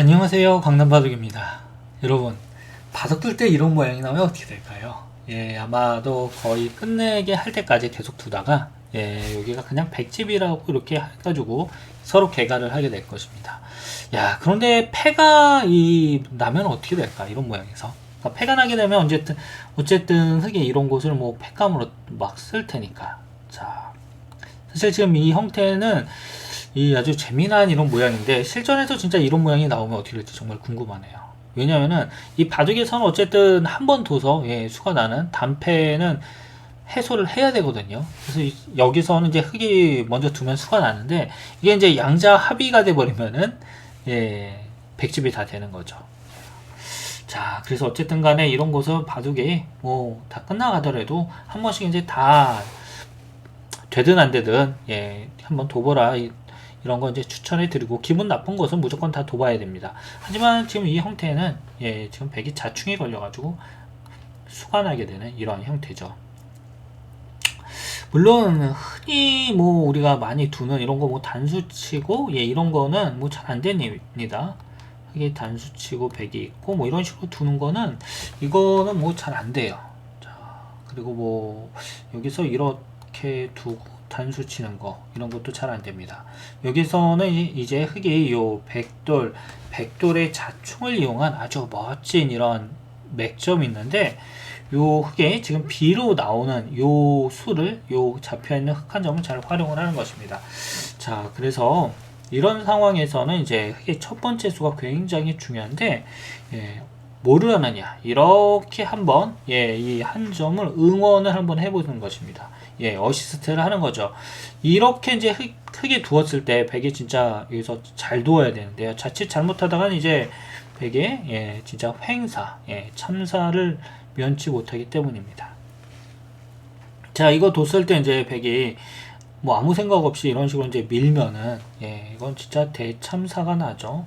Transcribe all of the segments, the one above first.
안녕하세요. 강남바둑입니다. 여러분 바둑 둘 때 이런 모양이 나오면 어떻게 될까요? 예 아마도 거의 끝내게 할 때까지 계속 두다가 예 여기가 그냥 백집이라고 이렇게 해가지고 서로 개가를 하게 될 것입니다. 야 그런데 패가 이 나면 어떻게 될까? 이런 모양에서. 그러니까 패가 나게 되면 어쨌든 어쨌든 흙에 이런 곳을 뭐 패감으로 막 쓸 테니까. 자 사실 지금 이 형태는 이 아주 재미난 이런 모양인데 실전에서 진짜 이런 모양이 나오면 어떻게 될지 정말 궁금하네요. 왜냐면은 이 바둑에서는 어쨌든 한 번 둬서 예, 수가 나는 단패는 해소를 해야 되거든요. 그래서 이- 여기서는 이제 흙이 먼저 두면 수가 나는데 이게 이제 양자 합의가 돼 버리면은 예, 백집이 다 되는 거죠. 자, 그래서 어쨌든 간에 이런 곳은 바둑이 뭐 다 끝나가더라도 한 번씩 이제 다 되든 안 되든 예 한번 둬보라 이, 이런 거 이제 추천해 드리고 기분 나쁜 것은 무조건 다 둬봐야 됩니다. 하지만 지금 이 형태는 예 지금 백이 자충이 걸려 가지고 수가 나게 되는 이러한 형태죠. 물론 흔히 뭐 우리가 많이 두는 이런 거 뭐 단수치고 예 이런 거는 뭐 잘 안 됩니다. 이게 단수치고 백이 있고 뭐 이런 식으로 두는 거는 이거는 뭐 잘 안 돼요. 자 그리고 뭐 여기서 이렇게 두고 단수 치는 거 이런 것도 잘 안 됩니다. 여기서는 이- 이제 흙이 요 백돌 백돌의 자충을 이용한 아주 멋진 이런 맥점이 있는데 요 흙에 지금 B로 나오는 요 수를 요 잡혀 있는 흙한 점을 잘 활용을 하는 것입니다. 자, 그래서 이런 상황에서는 이제 흙의 첫 번째 수가 굉장히 중요한데 예, 뭐를 하느냐 이렇게 한번 예, 이 한 점을 응원을 한번 해보는 것입니다. 예, 어시스트를 하는 거죠. 이렇게 이제 흙, 흙에 두었을 때 백이 진짜 여기서 잘 두어야 되는데요. 자칫 잘못하다가는 이제 백에 예, 진짜 횡사, 예, 참사를 면치 못하기 때문입니다. 자, 이거 뒀을 때 이제 백이 뭐 아무 생각 없이 이런 식으로 이제 밀면은 예, 이건 진짜 대참사가 나죠.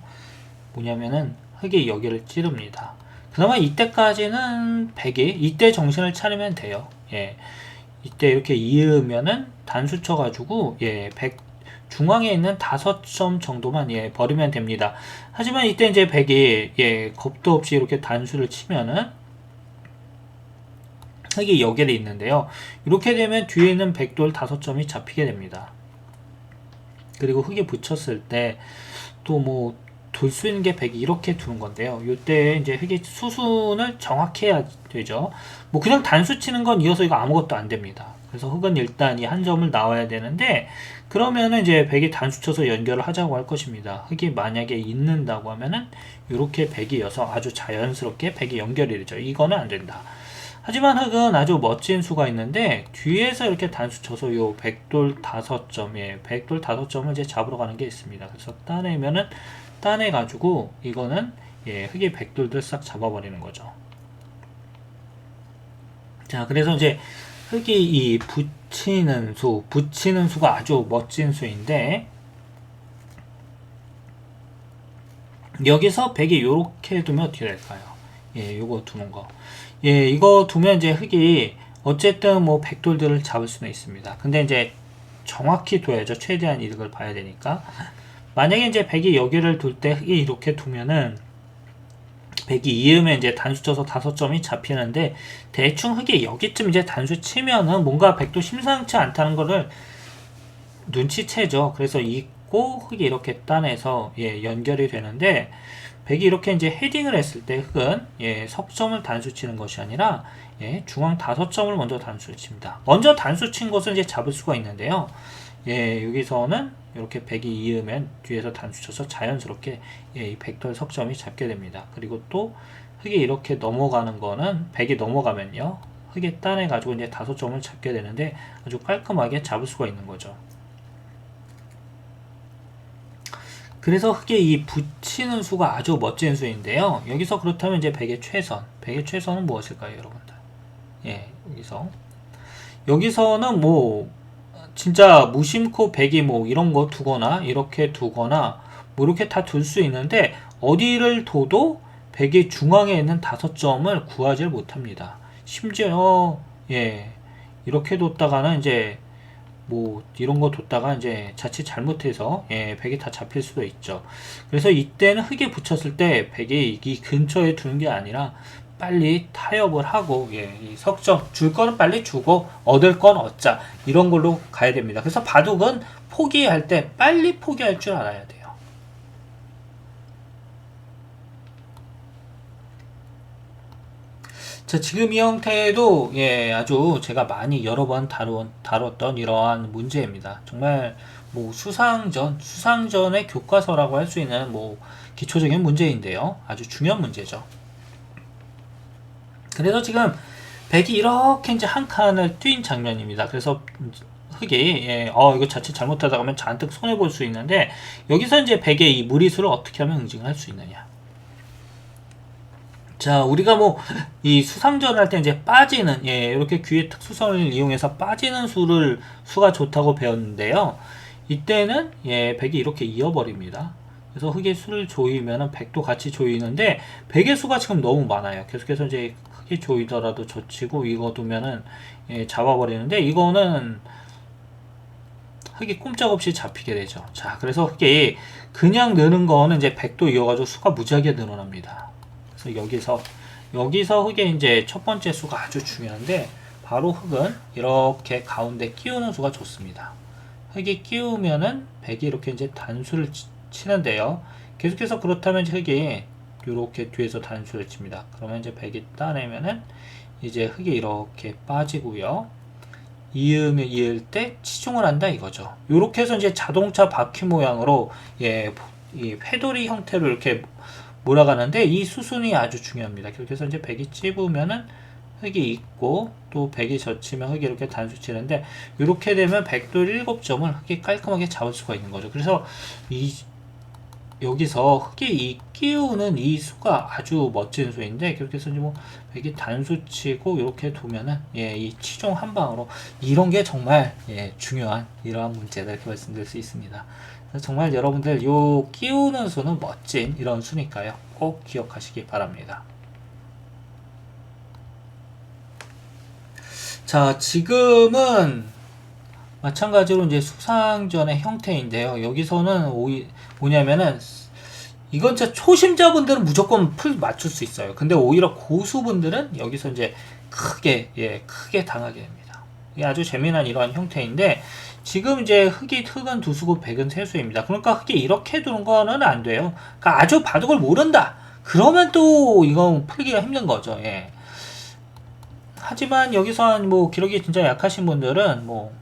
뭐냐면은 흙이 여기를 찌릅니다. 그나마 이때까지는 백이 이때 정신을 차리면 돼요. 예. 이때 이렇게 이으면은 단수 쳐가지고 예, 백 중앙에 있는 다섯 점 정도만 예, 버리면 됩니다. 하지만 이때 이제 백이 예, 겁도 없이 이렇게 단수를 치면은 흙이 여기에 있는데요. 이렇게 되면 뒤에 있는 백돌 다섯 점이 잡히게 됩니다. 그리고 흙에 붙였을 때 또뭐 둘 수 있는 게 백이 이렇게 두는 건데요. 이때 이제 흙의 수순을 정확히 해야 되죠. 뭐 그냥 단수 치는 건 이어서 이거 아무것도 안 됩니다. 그래서 흙은 일단 이 한 점을 나와야 되는데 그러면은 이제 백이 단수 쳐서 연결을 하자고 할 것입니다. 흙이 만약에 있는다고 하면은 이렇게 백이 이어서 아주 자연스럽게 백이 연결이 되죠. 이거는 안 된다. 하지만 흙은 아주 멋진 수가 있는데 뒤에서 이렇게 단수 쳐서 요 백돌 다섯 점에 백돌 다섯 점을 이제 잡으러 가는 게 있습니다. 그래서 따내면은 따내 가지고 이거는 예, 흙의 백돌들 싹 잡아버리는 거죠. 자, 그래서 이제 흙이 이 붙이는 수, 붙이는 수가 아주 멋진 수인데 여기서 백이 요렇게 두면 어떻게 될까요? 예, 요거 두는 거. 예, 이거 두면 이제 흙이 어쨌든 뭐 백돌들을 잡을 수는 있습니다. 근데 이제 정확히 둬야죠. 최대한 이득을 봐야 되니까. 만약에 이제 백이 여기를 둘 때 이렇게 두면은 백이 이으면 이제 단수 쳐서 다섯 점이 잡히는데 대충 흙이 여기쯤 이제 단수 치면은 뭔가 백도 심상치 않다는 거를 눈치채죠. 그래서 있고 흙이 이렇게 따내서 예, 연결이 되는데 백이 이렇게 이제 헤딩을 했을 때 흙은 예, 석점을 단수 치는 것이 아니라 예, 중앙 다섯 점을 먼저 단수 칩니다. 먼저 단수 친 것은 이제 잡을 수가 있는데요. 예, 여기서는 이렇게 백이 이으면 뒤에서 단수 쳐서 자연스럽게 예, 이 백돌 석점이 잡게 됩니다. 그리고 또 흙이 이렇게 넘어가는 거는 백이 넘어가면요. 흙에 따내 가지고 이제 다섯 점을 잡게 되는데 아주 깔끔하게 잡을 수가 있는 거죠. 그래서 흙에 이 붙이는 수가 아주 멋진 수인데요. 여기서 그렇다면 이제 백의 최선. 백의 최선은 무엇일까요, 여러분들? 예, 여기서. 여기서는 뭐, 진짜 무심코 백이 뭐 이런 거 두거나, 이렇게 두거나, 뭐 이렇게 다 둘 수 있는데, 어디를 둬도 백의 중앙에 있는 다섯 점을 구하지 못합니다. 심지어, 예, 이렇게 뒀다가는 이제, 뭐 이런 거 뒀다가 이제 자칫 잘못해서 예, 백이 다 잡힐 수도 있죠. 그래서 이때는 흙에 붙였을 때 백이 이 근처에 두는 게 아니라 빨리 타협을 하고 예, 이 석점 줄 거는 빨리 주고 얻을 건 얻자 이런 걸로 가야 됩니다. 그래서 바둑은 포기할 때 빨리 포기할 줄 알아야 돼요. 자, 지금 이 형태도 예, 아주 제가 많이 여러 번 다룬, 다뤘던 이러한 문제입니다. 정말 뭐 수상전, 수상전의 교과서라고 할 수 있는 뭐 기초적인 문제인데요. 아주 중요한 문제죠. 그래서 지금 백이 이렇게 이제 한 칸을 뛴 장면입니다. 그래서 흙이 예, 어 이거 자칫 잘못하다 가면 잔뜩 손해 볼 수 있는데 여기서 이제 백의 이 무리수를 어떻게 하면 응징을 할 수 있느냐. 자, 우리가 뭐, 이 수상전 할 때 이제 빠지는, 예, 이렇게 귀의 특수성을 이용해서 빠지는 수를, 수가 좋다고 배웠는데요. 이때는, 예, 백이 이렇게 이어버립니다. 그래서 흑의 수를 조이면은 백도 같이 조이는데, 백의 수가 지금 너무 많아요. 계속해서 이제 흑이 조이더라도 젖히고, 이거 두면은, 예, 잡아버리는데, 이거는, 흑이 꼼짝없이 잡히게 되죠. 자, 그래서 흑이 그냥 느는 거는 이제 백도 이어가지고 수가 무지하게 늘어납니다. 그래서 여기서 여기서 흙의 이제 첫 번째 수가 아주 중요한데 바로 흙은 이렇게 가운데 끼우는 수가 좋습니다. 흙이 끼우면은 백이 이렇게 이제 단수를 치, 치는데요. 계속해서 그렇다면 흙이 이렇게 뒤에서 단수를 칩니다. 그러면 이제 백이 따내면은 이제 흙이 이렇게 빠지고요. 이음을 이을 때 치중을 한다 이거죠. 이렇게 해서 이제 자동차 바퀴 모양으로 예, 이 회돌이 형태로 이렇게 몰아가는데 이 수순이 아주 중요합니다. 그렇게 해서 이제 백이 찝으면은 흙이 있고 또 백이 젖히면 흙이 이렇게 단수 치는데 이렇게 되면 백돌 7점을 흙이 깔끔하게 잡을 수가 있는 거죠. 그래서 이 여기서 흙이 이 끼우는 이 수가 아주 멋진 수인데 그렇게 해서 뭐 백이 단수치고 이렇게 두면은 예, 이 치종 한 방으로 이런 게 정말 예, 중요한 이러한 문제다 이렇게 말씀드릴 수 있습니다. 정말 여러분들 요 끼우는 수는 멋진 이런 수니까요. 꼭 기억하시기 바랍니다. 자, 지금은 마찬가지로 이제 수상전의 형태인데요. 여기서는 오이, 뭐냐면은 이건 진짜 초심자분들은 무조건 풀 맞출 수 있어요. 근데 오히려 고수분들은 여기서 이제 크게 예, 크게 당하게 됩니다. 이게 아주 재미난 이러한 형태인데 지금 이제 흙이 흙은 두 수고 백은 세 수입니다. 그러니까 흙이 이렇게 두는 거는 안 돼요. 그러니까 아주 바둑을 모른다. 그러면 또 이건 풀기가 힘든 거죠. 예. 하지만 여기서 뭐 기록이 진짜 약하신 분들은 뭐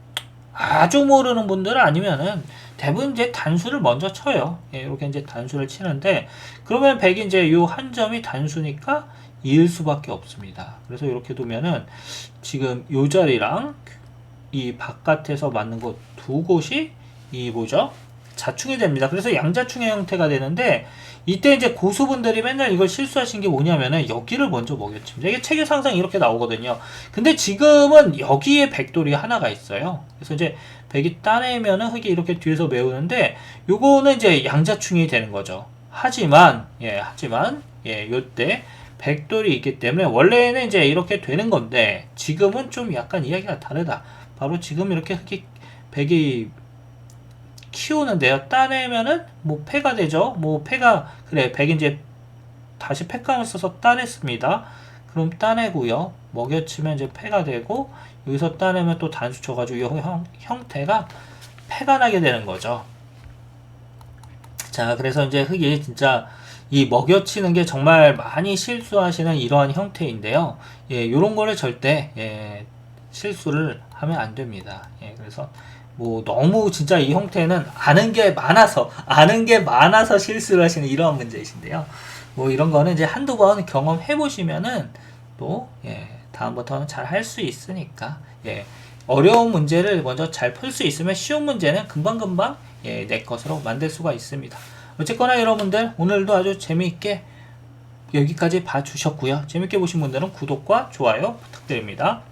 아주 모르는 분들은 아니면은 대부분 이제 단수를 먼저 쳐요. 예, 이렇게 이제 단수를 치는데 그러면 백이 이제 요 한 점이 단수니까 이을 수밖에 없습니다. 그래서 이렇게 두면은 지금 요 자리랑 이 바깥에서 맞는 곳두 곳이 이 뭐죠? 자충이 됩니다. 그래서 양자충의 형태가 되는데 이때 이제 고수분들이 맨날 이걸 실수하신 게 뭐냐면은 여기를 먼저 먹였습니다. 이게 책에 항상 이렇게 나오거든요. 근데 지금은 여기에 백돌이 하나가 있어요. 그래서 이제 백이 따내면은 흙이 이렇게 뒤에서 메우는데 요거는 이제 양자충이 되는 거죠. 하지만 예, 하지만 예, 요때 백돌이 있기 때문에 원래는 이제 이렇게 되는 건데 지금은 좀 약간 이야기가 다르다. 바로 지금 이렇게 흑이 백이 키우는데요. 따내면은 뭐 패가 되죠. 뭐 패가 그래 백이 이제 다시 패감을 써서 따냈습니다. 그럼 따내고요. 먹여치면 이제 패가 되고 여기서 따내면 또 단수 쳐가지고 이 형, 형태가 패가 나게 되는 거죠. 자, 그래서 이제 흙이 진짜 이 먹여치는 게 정말 많이 실수하시는 이러한 형태인데요. 예, 요런 거를 절대 예, 실수를 하면 안 됩니다. 예, 그래서 뭐 너무 진짜 이 형태는 아는 게 많아서 아는 게 많아서 실수를 하시는 이러한 문제이신데요. 뭐 이런 거는 이제 한두 번 경험해 보시면은 또 예, 다음부터는 잘 할 수 있으니까 예, 어려운 문제를 먼저 잘 풀 수 있으면 쉬운 문제는 금방금방 예, 내 것으로 만들 수가 있습니다. 어쨌거나 여러분들 오늘도 아주 재미있게 여기까지 봐주셨고요. 재밌게 보신 분들은 구독과 좋아요 부탁드립니다.